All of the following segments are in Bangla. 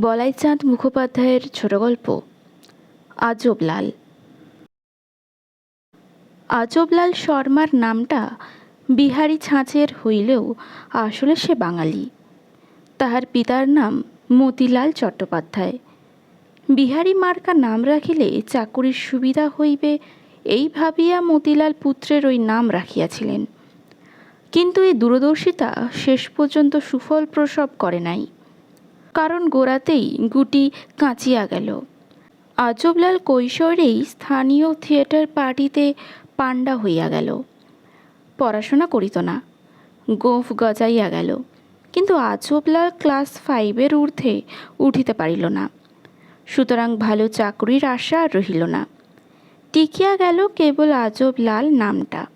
বলাইচাঁদ মুখোপাধ্যায়ের ছোট গল্প, আজবলাল। আজবলাল শর্মার নামটা বিহারি ছাঁচের হইলেও আসলে সে বাঙালি। তাহার পিতার নাম মতিলাল চট্টোপাধ্যায়। বিহারি মার্কা নাম রাখিলে চাকুরির সুবিধা হইবে এই ভাবিয়া মতিলাল পুত্রের ওই নাম রাখিয়াছিলেন। কিন্তু এই দূরদর্শিতা শেষ পর্যন্ত সুফল প্রসব করে নাই। কারণ গোড়াতেই গুটি কাঁচিয়া গেল। আজবলাল কৈশোরেই স্থানীয় থিয়েটার পার্টিতে পাণ্ডা হইয়া গেল। পড়াশোনা করিত না, গোঁফ গজাইয়া গেল। কিন্তু আজবলাল ক্লাস ফাইভের ঊর্ধ্বে উঠিতে পারিল না। সুতরাং ভালো চাকরির আশা আর রহিল না। টিকিয়া গেল কেবল আজবলাল নামটা।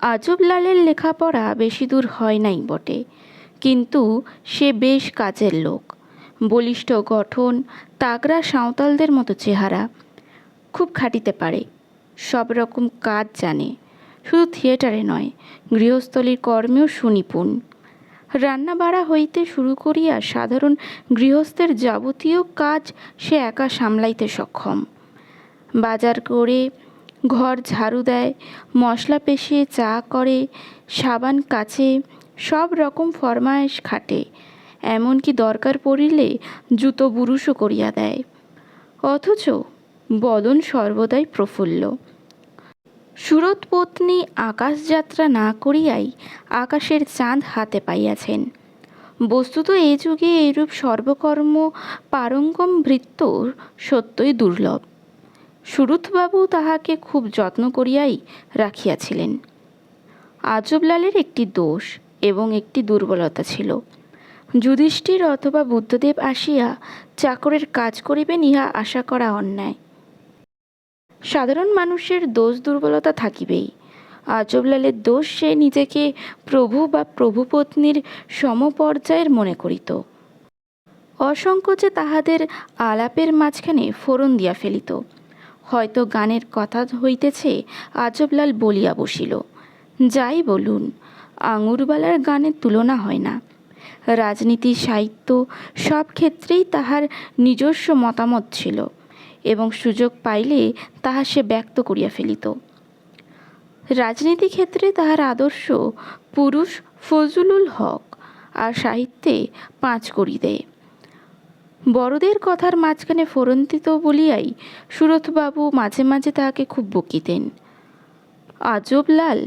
আজবলালের লেখাপড়া বেশি দূর হয় নাই বটে। কিন্তু সে বেশ কাজের লোক। বলিষ্ঠ গঠন, তাগড়া সাঁওতালদের মতো চেহারা। খুব খাটিতে পারে, সব রকম কাজ জানে। শুধু থিয়েটারে নয়, গৃহস্থলীর কর্মেও সুনিপুণ। রান্না বাড়া হইতে শুরু করিয়া সাধারণ গৃহস্থের যাবতীয় কাজ সে একা সামলাইতে সক্ষম। বাজার করে, ঘর ঝাড়ু দেয়, মশলা পেশিয়ে চা করে, সাবান কাচে সব রকম ফরমায়েশ খাটে, এমনকি দরকার পড়িলে জুতো বুরুষও করিয়া দেয়। অথচ বদন সর্বদাই প্রফুল্ল। সুরত পত্নী আকাশযাত্রা না করিয়াই আকাশের চাঁদ হাতে পাইয়াছেন। বস্তুত এ যুগে এইরূপ সর্বকর্ম পারঙ্গম ভৃত্য সত্যই দুর্লভ। সুরুৎবাবু তাহাকে খুব যত্ন করিয়াই রাখিয়াছিলেন। আজবলালের একটি দোষ এবং একটি দুর্বলতা ছিল। যুধিষ্ঠির অথবা বুদ্ধদেব আসিয়া চাকরের কাজ করিবেন ইহা আশা করা অন্যায়। সাধারণ মানুষের দোষ দুর্বলতা থাকিবেই। আজবলালের দোষ সে নিজেকে প্রভু বা প্রভুপত্নীর সমপর্যায়ের মনে করিত। অসংকোচে তাহাদের আলাপের মাঝখানে ফোড়ন দিয়া ফেলিত। হয়তো গানের কথা হইতেছে, আজবলাল বলিয়া বসিল, যাই বলুন আঙুরবালার গানের তুলনা হয় না। রাজনীতি, সাহিত্য সব ক্ষেত্রেই তাহার নিজস্ব মতামত ছিল এবং সুযোগ পাইলে তাহা সে ব্যক্ত করিয়া ফেলিত। রাজনীতি ক্ষেত্রে তাহার আদর্শ পুরুষ ফজলুল হক আর সাহিত্যে পাঁচ করি দেয়। বড়দের কথার মাঝখানে ফোরন্তিত বলিয়াই সুরথবাবু মাঝে মাঝে তাহাকে খুব বকিতেন। আজবলাল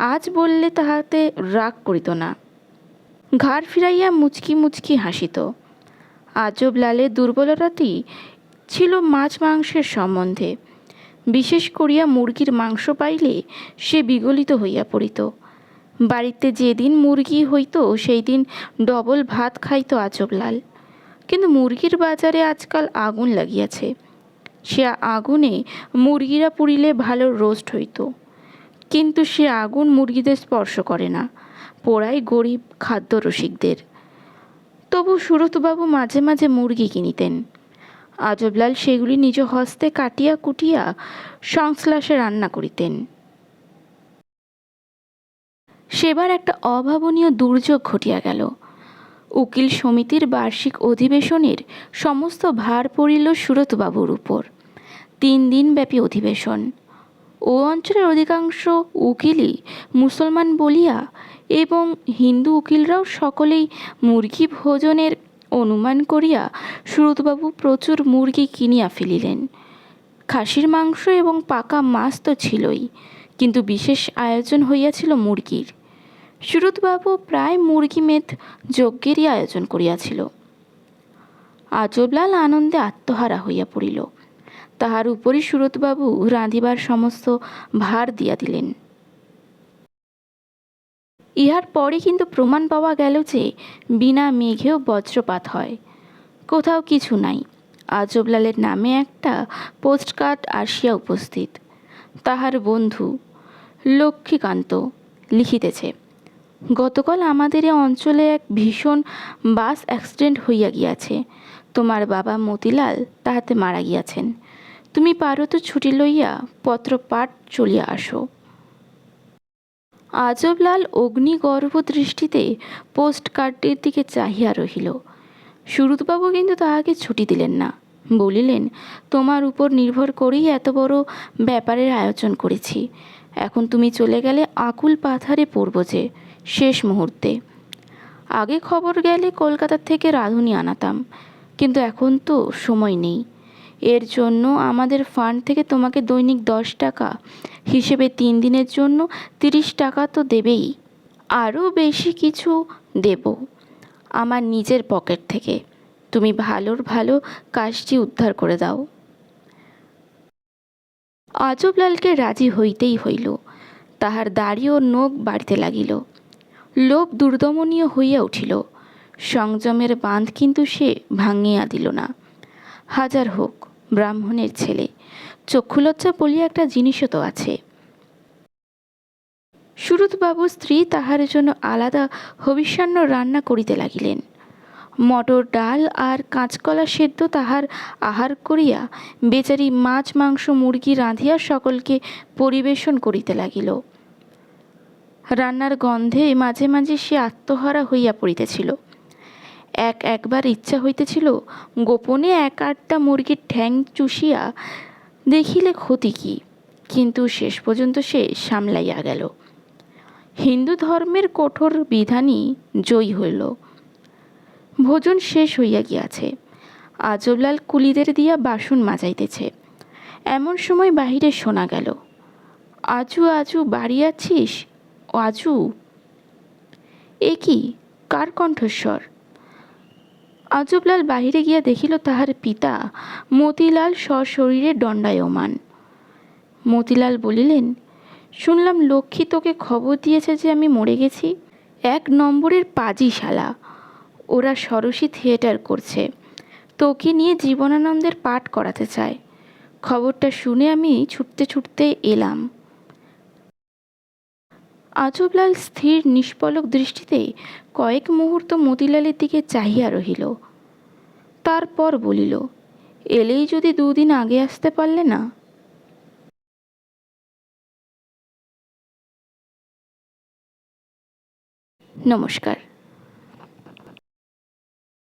আজ বললে তাহাতে রাগ করিত না। ঘাড় ফিরাইয়া মুচকি মুচকি হাসিত। আজবলালের দুর্বলতাটি ছিল মাছ মাংসের সম্বন্ধে। বিশেষ করিয়া মুরগির মাংস পাইলে সে বিগলিত হইয়া পড়িত। বাড়িতে যেদিন মুরগি হইত সেই দিন ডবল ভাত খাইত আজবলাল কিন্তু মুরগির বাজারে আজকাল আগুন লাগিয়াছে। সে আগুনে মুরগিরা পুড়িলে ভালো রোস্ট হইত। কিন্তু সে আগুন মুরগিদের স্পর্শ করে না। পোড়ায় গরিব খাদ্য রসিকদের। তবু সুরতবাবু মাঝে মাঝে মুরগি কিনিতেন। আজবলাল সেগুলি নিজ হস্তে কাটিয়া কুটিয়া সংশ্লাসে রান্না করিতেন। সেবার একটা অভাবনীয় দুর্যোগ ঘটিয়া গেল। উকিল সমিতির বার্ষিক অধিবেশনের সমস্ত ভার পড়িল সুরতবাবুর উপর। তিন দিনব্যাপী অধিবেশন। ও অঞ্চলের অধিকাংশ উকিলই মুসলমান বলিয়া এবং হিন্দু উকিলরাও সকলেই মুরগি ভোজনের অনুমান করিয়া সুরতবাবু প্রচুর মুরগি কিনিয়া ফেলিলেন। খাসির মাংস এবং পাকা মাছ তো ছিলই, কিন্তু বিশেষ আয়োজন হইয়াছিল মুরগির। সুরতবাবু প্রায় মুরগি মেদ যজ্ঞেরই আয়োজন করিয়াছিল। আজবলাল আনন্দে আত্মহারা হইয়া পড়িল। তাহার উপরই সুরতবাবু রাঁধিবার সমস্ত ভার দিয়া দিলেন। ইহার পরে কিন্তু প্রমাণ পাওয়া গেল যে বিনা মেঘেও বজ্রপাত হয়। কোথাও কিছু নাই। আজবলালের নামে একটা পোস্টকার্ড আসিয়া উপস্থিত। তাহার বন্ধু লক্ষ্মীকান্ত লিখিতেছে, গতকাল আমাদের এ অঞ্চলে এক ভীষণ বাস অ্যাক্সিডেন্ট হইয়া গিয়াছে। তোমার বাবা মতিলাল তাহাতে মারা গিয়াছেন। তুমি পারো তো ছুটি লইয়া পত্র পাঠ চলিয়া আসো। আজবলাল অগ্নিগর্ভ দৃষ্টিতে পোস্ট কার্ডটির দিকে চাহিয়া রহিল। সুরতবাবু কিন্তু তাহাকে ছুটি দিলেন না। বলিলেন, তোমার উপর নির্ভর করেই এত বড় ব্যাপারের আয়োজন করেছি। এখন তুমি চলে গেলে আকুল পাথারে পড়ব যে, শেষ মুহূর্তে। আগে খবর গেলে কলকাতা থেকে রাঁধুনি আনাতাম। কিন্তু এখন তো সময় নেই। এর জন্য আমাদের ফান্ড থেকে তোমাকে দৈনিক দশ টাকা, হিসেবে তিন দিনের জন্য তিরিশ টাকা তো দেবেই। আরও বেশি কিছু দেব আমার নিজের পকেট থেকে। তুমি ভালোর ভালো কাজটি উদ্ধার করে দাও। আজবলালকে রাজি হইতেই হইল। তাহার দাড়ি ও নখ বাড়িতে লাগিল। লোভ দুর্দমনীয় হইয়া উঠিল। সংযমের বাঁধ কিন্তু সে ভাঙিয়া দিল না। হাজার হোক ব্রাহ্মণের ছেলে। চক্ষুলজ্জা বলিয়া একটা জিনিসও তো আছে। সুরতবাবু স্ত্রী তাহার জন্য আলাদা হবিষ্যান্ন রান্না করিতে লাগিলেন। মটর ডাল আর কাঁচকলা সেদ্ধ তাহার আহার করিয়া বেচারি মাছ, মাংস, মুরগি রাঁধিয়া সকলকে পরিবেশন করিতে লাগিল। রান্নার গন্ধে মাঝে মাঝে সে আত্মহারা হইয়া পড়িতেছিল। এক একবার ইচ্ছা হইতেছিল গোপনে এক আটটা মুরগির ঠ্যাং চুষিয়া দেখিলে ক্ষতি কি? কিন্তু শেষ পর্যন্ত সে সামলাইয়া গেল। হিন্দু ধর্মের কঠোর বিধানই জয়ী হইল। ভোজন শেষ হইয়া গিয়াছে। আজবলাল কুলিদের দিয়া বাসন মাজাইতেছে। এমন সময় বাহিরে শোনা গেল, আজু আজু, বাড়ি আছিস? আজু? এ কি? কার কণ্ঠস্বর? আজবলাল বাহিরে গিয়া দেখিল তাহার পিতা মতিলাল সশরীরে দণ্ডায়মান। মতিলাল বলিলেন, শুনলাম লক্ষ্মী তোকে খবর দিয়েছে যে আমি মরে গেছি। এক নম্বরের পাজি শালা ওরা সরসী থিয়েটার করছে। তোকে নিয়ে জীবনানন্দের পাঠ করাতে চায়। খবরটা শুনে আমি ছুটতে ছুটতে এলাম। আজবলাল স্থির নিষ্পলক দৃষ্টিতে কয়েক মুহূর্ত মতিলালের দিকে চাহিয়া রহিল। তারপর বলিল, এলেই যদি দুদিন আগে আসতে পারলে না? নমস্কার।